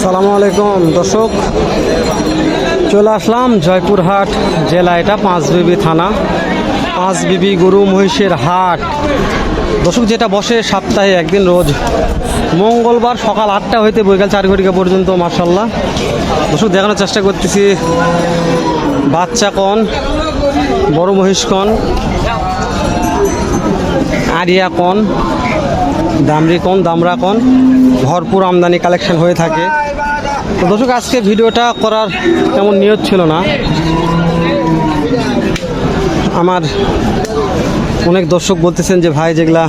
সালামু আলাইকুম, দর্শক। চলে আসলাম জয়পুরহাট জেলা, এটা পাঁচবিবি থানা, পাঁচবিবি গরু মহিষের হাট। দর্শক, যেটা বসে সপ্তাহে একদিন রোজ, মঙ্গলবার সকাল আটটা হইতে বৈকাল চার ঘটিকা পর্যন্ত মার্শাল্লাহ দর্শক, দেখানোর চেষ্টা করতেছি, বাচ্চা কন, বড় মহিষ কন, আরিয়া কন, দামরি কন, দামরা কন, ভরপুর আমদানি কালেকশন হয়ে থাকে। তো দর্শক, আজকে ভিডিওটা করার তেমন নিয়ত ছিল না। আমার অনেক দর্শক বলতেছেন যে, ভাই, যেগুলা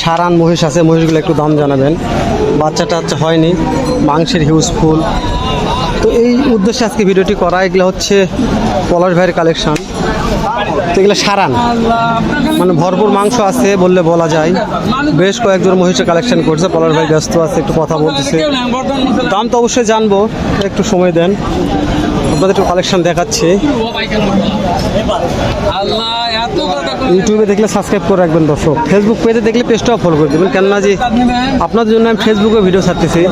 সারান মহিষ আছে, মহিষগুলো একটু দাম জানাবেন। বাচ্চাটা হচ্ছে হয়নি, মাংসের হিউজ ফুল। তো এই উদ্দেশ্যে আজকে ভিডিওটি করা, এগুলো হচ্ছে পলাশ ভাইয়ের কালেকশন এগুলো সারান। মানে ভরপুর মাংস আছে বললে বলা যায়। বেশ কয়েকজন মহিষের কালেকশন করছে। পলাশ ভাই ব্যস্ত আছে, একটু কথা বলতেছে। দাম তো অবশ্যই জানব, একটু সময় দেন। আপনাদের একটু কালেকশন দেখাচ্ছি। ইউটিউবে দেখলে সাবস্ক্রাইব করে রাখবেন দর্শক। ফেসবুক পেজে দেখলে পেজটাও ফলো করে দেবেন। কেননা যে আপনাদের জন্য আমি ফেসবুকে ভিডিও ছাড়তেছি।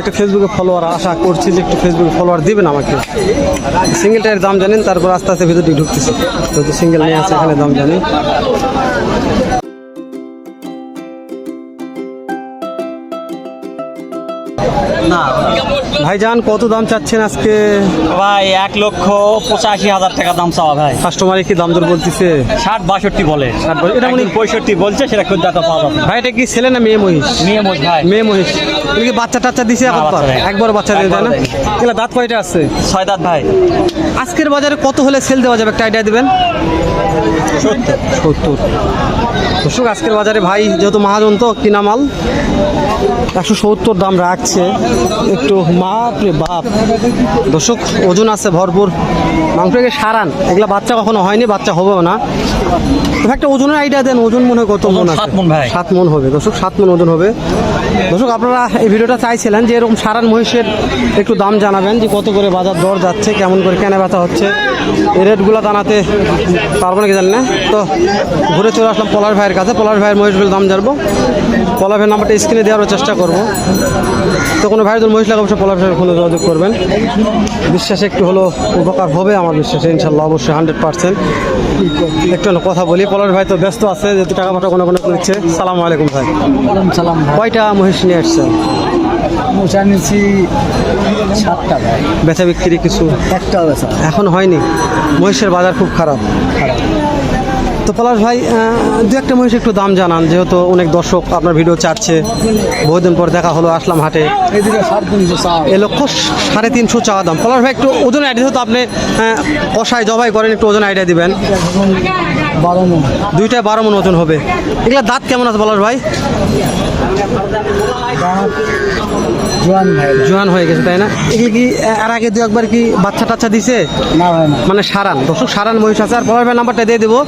একটা ফেসবুকে ফলোয়ার আশা করছি যে একটু ফেসবুকে ফলোয়ার দেবেন আমাকে। সিঙ্গেল টায়ার দাম জানেন, তারপর আস্তে আস্তে ভিতরে ঢুকতেছি। তো সিঙ্গেল নিয়ে আসে এখানে দাম জানি। ভাইজান কত দাম চাচ্ছেন আজকে? ভাই এক লক্ষ পঁচাশি হাজার টাকা দাম চাওয়া ভাই। কাস্টমারে কি দাম দর বলতেছে? ষাট বাষট্টি বলে। এটা উনি- পঁয়ষট্টি বলছে সেটা খুব দাতা পাওয়া যাবে ভাই এটা কি ছেলে না মেয়ে মহিষ? মেয়ে মোট ভাই। মেয়ে মহিষ। তুমি কি বাচ্চা টাচ্চা দিছে একবার? বাচ্চা দিয়ে না। এগুলা দাঁত কয়টা আছে? ছয় দাঁত ভাই। আজকের বাজারে কত হলে সেল দেওয়া যাবে? একটা আইডিয়া দেবেন? সত্তর। সত্তর। দর্শক আজকের বাজারে ভাই যেহেতু মহাজন তো কিনা মাল একশো সত্তর দাম রাখছে। একটু বাপ রে বাপ। দর্শক ওজন আছে ভরপুর। মাংসকে সারান এগুলা বাচ্চা কখনো হয়নি বাচ্চা হবেও না। একটা ওজনের আইডিয়া দেন ওজন মনে হয় কত মন আছে? সাত মন হবে। দর্শক সাত মন ওজন হবে। দর্শক আপনারা এই ভিডিওটা চাইছিলেন যে এরকম সারান মহিষের একটু দাম জানাবেন যে কত করে বাজার দর যাচ্ছে কেমন করে কেনা বেচা হচ্ছে। এই রেটগুলো জানাতে পারব নাকি জানি না। তো ঘুরে চলে আসলাম পলার ভাইয়ের কাছে। পলার ভাইয়ের মহিষগুলোর দাম জানব। পলার ভাইয়ের নাম্বারটা স্ক্রিনে দেওয়ার চেষ্টা করব। তো কোনো ভাইয়ের মহিলা অবশ্যই পলাশ ভাইয়ের ফোনে যোগাযোগ করবেন। বিশ্বাসে একটু হলো উপকার হবে আমার বিশ্বাসে ইনশাল্লাহ অবশ্যই হান্ড্রেড পার্সেন্ট। একটু কথা বলি পলাশ ভাই তো ব্যস্ত আছে যেহেতু টাকা পাঠা কোনো কোনো করছে। সালাম আলাইকুম ভাই। সালাম কয়টা মহিষ নিয়ে আসছেন মশা নিচ্ছি সাতটা বেচা বিক্রি কিছু? একটা বেচা। এখন হয়নি? মহিষের বাজার খুব খারাপ। তো পলাশ ভাই দু একটা মহিষ একটু দাম জানান যেহেতু অনেক দর্শক আপনার ভিডিও চাচ্ছে। বহুদিন পর দেখা হলো আসলাম হাটে। এ লক্ষ সাড়ে তিনশো চাওয়া দাম। পলাশ ভাই একটু ওজন আইডিয়া তো আপনি কষায় জবাই করেন একটু ওজন আইডিয়া দিবেন। বারো মন। দুইটায় বারো মন ওজন হবে। এগুলা দাঁত কেমন আছে পলাশ ভাই? জোয়ান হয়ে গেছে তাই না? এগুলি কি আর আগে দু একবার কি বাচ্চা টাচ্চা দিছে? মানে সারান। দর্শক সারান মহিষ আছে। আর পরের নাম্বারটা দিয়ে দেবো।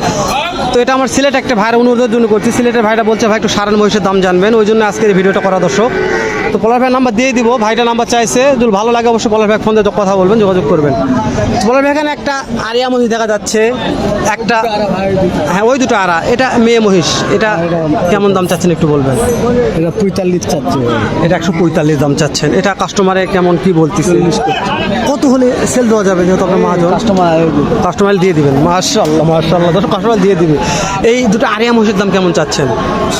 তো এটা আমার সিলেট একটা ভাইয়ের অনুরোধের জন্য করছি। সিলেটের ভাইটা বলছে ভাই একটু সারান মহিষের দাম জানবেন। ওই জন্য আজকের ভিডিওটা করা দর্শক। তো পলার ভাই নাম্বার দিয়ে দিব ভাইটা নাম্বার চাইছে। যদি ভালো লাগে অবশ্যই পলার ভাই ফোন দিয়ে কথা বলবেন যোগাযোগ করবেন। পলার ভাই এখানে একটা আরিয়া মহিষ দেখা যাচ্ছে। একটা হ্যাঁ ওই দুটো আরা। এটা মেয়ে মহিষ। এটা কেমন দাম চাচ্ছেন একটু বলবেন? এটা পঁয়তাল্লিশ চাচ্ছে। এটা একশো পঁয়তাল্লিশ দাম চাচ্ছেন। এটা কাস্টমারে কেমন কি বলতেছে? কত হলে সেল দেওয়া যাবে যেহেতু আপনার মহাজন? কাস্টমার কাস্টমার দিয়ে দিবেন। মার্শাল্লাহ মার্শাল্লাহ দশ কাস্টমার দিয়ে দিবে। এই দুটো আরিয়া মহিষের দাম কেমন চাচ্ছেন?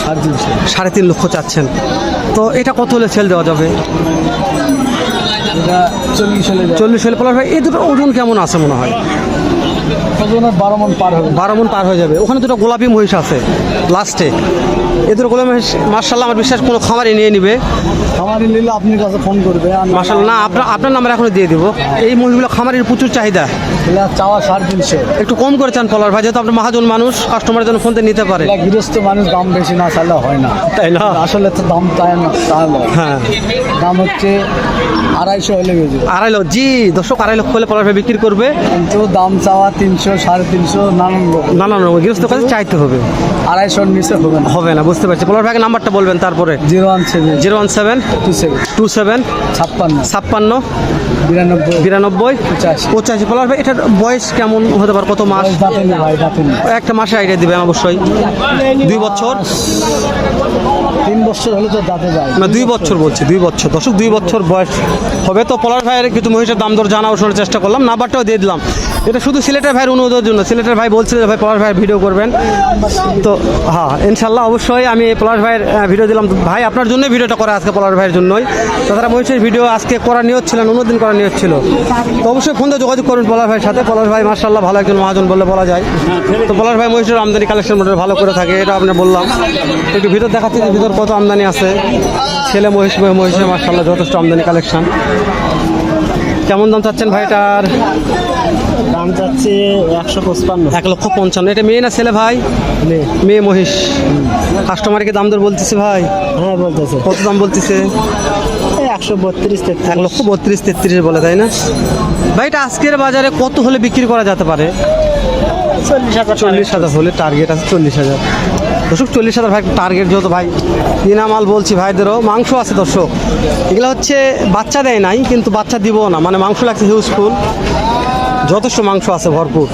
সাড়ে তিনশো। সাড়ে তিন লক্ষ চাচ্ছেন। তো এটা কত হলে সেল দেওয়া যাবে? চল্লিশ হলে হলে পলাশ ভাই এই দুটো ওজন কেমন আছে মনে হয়? বারো মন পার হবে বারো মন পার হয়ে যাবে। ওখানে দুটো গোলাপি মহিষ আছে লাস্টে এ। দুটো গোলাপি মহিষ মার্শাল্লাহ আমার বিশ্বাস কোনো খামারে নিয়ে নিবে। আমার নিলে আপনার কাছে ফোন করবে আর মার্শাল্লাহ না আপনার আপনার নাম্বার এখনও দিয়ে দিব। এই মহিষগুলো খামারের প্রচুর চাহিদা। চাওয়া সাড়ে তিনশো একটু কম করে চান পলার ভাই যেহেতু আপনার মহাজন মানুষ কাস্টমারের জন্য ফোনতে নিতে পারে। গৃহস্থ মানুষ দাম বেশি না চাইলে হয় না। তাই না? আসলে তো দাম তাই না হ্যাঁ। দাম হচ্ছে আড়াইশো হলে বেজে আড়াই লক্ষ জি দর্শক আড়াই লক্ষ হলে পলার বিক্রি করবে। কিন্তু দাম চাওয়া তিনশো সাড়ে তিনশো নানান রকম। নানান না গৃহস্থ কাছে চাইতে হবে। আড়াইশোর নিচে হবে না। হবে না বুঝতে পারছি। পলার ভাইকে নাম্বারটা বলবেন তারপরে। Zero one seven. Zero one seven. Two seven. Two seven. ছাপ্পান্ন। ছাপ্পান্ন। বিরানব্বই। বিরানব্বই। পঁচাশি। পলার ভাই এটার বয়স কেমন হতে পারে? কত মাস? ভাই একটা মাসে আইডিয়া দিবেন অবশ্যই। দুই বছর? তিন বছর হলে তো দাঁতে যায়। না দুই বছর বলছি দুই বছর। দর্শক দুই বছর বয়স হবে তো পলার ভাইয়ের কিছু মহিষের দাম দর জানা শোনার চেষ্টা করলাম। নাম্বারটাও দিয়ে দিলাম। এটা শুধু সিলেটের ভাইয়ের অনুরোধের জন্য। সিলেটের ভাই বলছিল যে ভাই পলার ভাইয়ের ভিডিও করবেন। তো হ্যাঁ ইনশাল্লাহ অবশ্যই আমি পলাশ ভাইয়ের ভিডিও দিলাম। ভাই আপনার জন্যই ভিডিওটা করা আজকে পলাশ ভাইয়ের জন্যই। তাছাড়া মহিষের ভিডিও আজকে করা নিয়ত ছিল না, অন্যদিন করা নিয়ত ছিল। তো অবশ্যই ফোন দিয়ে যোগাযোগ করুন পলাশ ভাইয়ের সাথে। পলাশ ভাই মার্শাল্লাহ ভালো একজন মহাজন বলে বলা যায়। তো পলাশ ভাই মহিষের আমদানি কালেকশন মোটামুটি ভালো করে থাকে এটা আপনি বললাম। একটু ভিতর দেখাচ্ছি যে ভিতর কত আমদানি আছে। ছেলে মহিষ মহিষের মার্শাল্লাহ যথেষ্ট আমদানি কালেকশন কেমন দাম চাচ্ছেন ভাইটার? দাম চাচ্ছে একশো পঁচপান্ন। এক লক্ষ পঞ্চান্ন। এটা মেয়ে না ছেলে ভাই? মেয়ে। মহিষ। কাস্টমারকে দাম দর বলতেছে ভাই? হ্যাঁ বলতেছে। কত দাম বলতেছে? একশো বত্রিশ এক লক্ষ বত্রিশ তেত্রিশ বলে তাই না? ভাই এটা আজকের বাজারে কত হলে বিক্রি করা যেতে পারে? চল্লিশ হাজার চল্লিশ হাজার হলে টার্গেট আছে চল্লিশ হাজার। দর্শক চল্লিশ হাজার ভাই টার্গেট যেহেতু ভাই। কিনা মাল বলছি ভাইদেরও। মাংস আছে দর্শক। এগুলো হচ্ছে বাচ্চা দেয় নাই কিন্তু বাচ্চা দিব না। মানে মাংস লাগছে হিউজফুল যথেষ্ট মাংস আছে ভরপুর।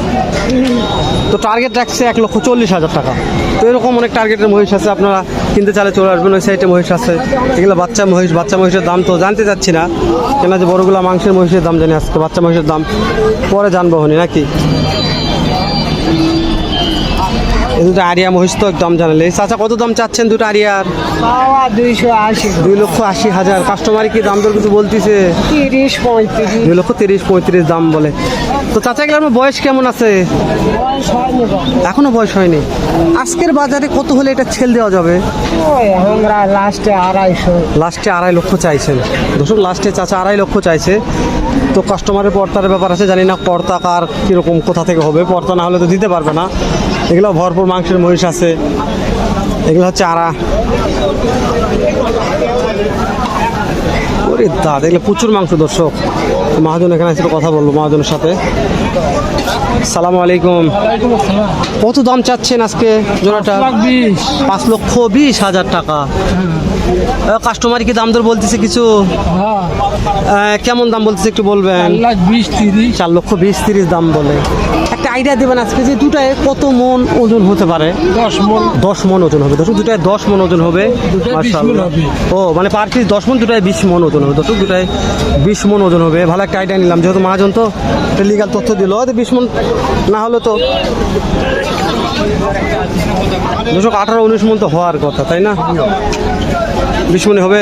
তো টার্গেট রাখছে এক লক্ষ চল্লিশ হাজার টাকা। তো এরকম অনেক টার্গেটের মহিষ আছে আপনারা কিনতে চালে চলে আসবেন ওই সাইডে মহিষ আছে। এগুলো বাচ্চা মহিষ বাচ্চা মহিষের দাম তো জানতে চাচ্ছি না। কেন যে বড়গুলো মাংসের মহিষের দাম জানি আজকে বাচ্চা মহিষের দাম। পরে জানব হনি নাকি? এই দুটো আরিয়া মহিষ তো দাম জানালে এই চাচা কত দাম চাচ্ছেন দুটো আরিয়ার? দুইশো আশি। দুই লক্ষ আশি হাজার। কাস্টমার কি দাম দর কিছু বলতিছে? তিরিশ পঁয়ত্রিশ। দুই লক্ষ তিরিশ পঁয়ত্রিশ দাম বলে। তো চাচা গেলার বয়স কেমন আছে? এখনও বয়স হয়নি। আজকের বাজারে কত হলে এটা ছেল দেওয়া যাবে? লাস্টে আড়াইশো। লাস্টে আড়াই লক্ষ চাইছেন। দর্শক লাস্টে চাচা আড়াই লক্ষ চাইছে। তো কাস্টমারের পর্তার ব্যাপার আছে জানি না পর্তা কার কীরকম কোথা থেকে হবে পর্তা না হলে তো দিতে পারবে না। এগুলো ভরপুর মাংসের মহিষ আছে। এগুলো হচ্ছে আড়া। ওরে দা দেখলে প্রচুর মাংস দর্শক। মহাজন এখানে এসে কথা বলব মহাজনের সাথে। সালাম আলাইকুম। কত দাম চাচ্ছেন আজকে জোড়াটা? পাঁচ লক্ষ বিশ হাজার টাকা। কাস্টমার কি দাম দর বলতেছে কিছু? হ্যাঁ। কেমন দাম বলতেছে একটু বলবেন? বিশ তিরিশ। চার লক্ষ বিশ তিরিশ দাম বলে। একটা আইডিয়া দেবেন আজকে যে দুটায় কত মন ওজন হতে পারে? দশ মন। দশ মন ওজন হবে। দশ দুটায় দশ মন ওজন হবে। দুটায় 20 মণ মাশাআল্লাহ। হবে। ও মানে পার পিস দশ মন দুটায় বিশ মন ওজন হবে। দর্শক দুটায় বিশ মন ওজন হবে। ভালো একটা আইডিয়া নিলাম। যেহেতু মহাজন তো লিগাল তথ্য দিল হয়তো বিশ মন না হলে তো দর্শক আঠারো উনিশ মন তো হওয়ার কথা তাই না? বিশ মনে হবে।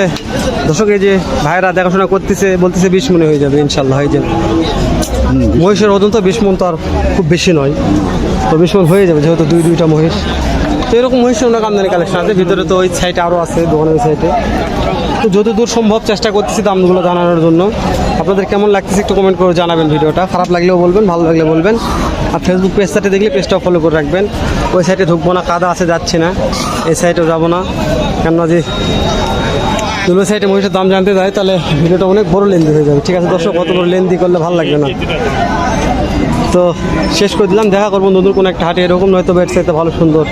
দর্শক এই যে ভাইরা দেখাশোনা করতেছে বলতেছে বিশ মনে হয়ে যাবে ইনশাল্লাহ হয়ে যাবে মহিষের ওজন তো বিশ মন তো আর খুব বেশি নয়। তো বিশ মন হয়ে যাবে যেহেতু দুই দুইটা মহিষ। তো এরকম মহিষের অনেক আমদানি কালেকশন আছে। ভিতরে তো ওই সাইডে আরও আছে, দোকানের সাইডে তো যত দূর সম্ভব চেষ্টা করতেছি দামগুলো জানানোর জন্য। আপনাদের কেমন লাগতেছে একটু কমেন্ট করে জানাবেন ভিডিওটা। খারাপ লাগলেও বলবেন, ভালো লাগলে বলবেন। আর ফেসবুক পেজটাতে দেখলে পেজটাও ফলো করে রাখবেন। ওই সাইডে ঢুকবো না, কাদা আছে, যাচ্ছে না। এই সাইডেও যাব না। কেননা যে দুটো সাইডে মহিষের দাম জানতে যায়, তাহলে ভিডিওটা অনেক বড় লেন্দি হয়ে যাবে। ঠিক আছে, দর্শক কত বড় লেন্দি করলে ভালো লাগবে না। তো শেষ করে দিলাম, দেখা করব নতুন কোনো একটা হাটে। এরকম নয়তো বেড সাইতে ভালো সুন্দর।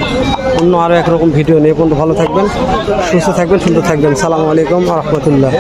অন্য আরও একরকম ভিডিও নিয়ে। পর্যন্ত ভালো থাকবেন, সুস্থ থাকবেন, সুন্দর থাকবেন। সালামু আলাইকুম রহমতুল্লাহ।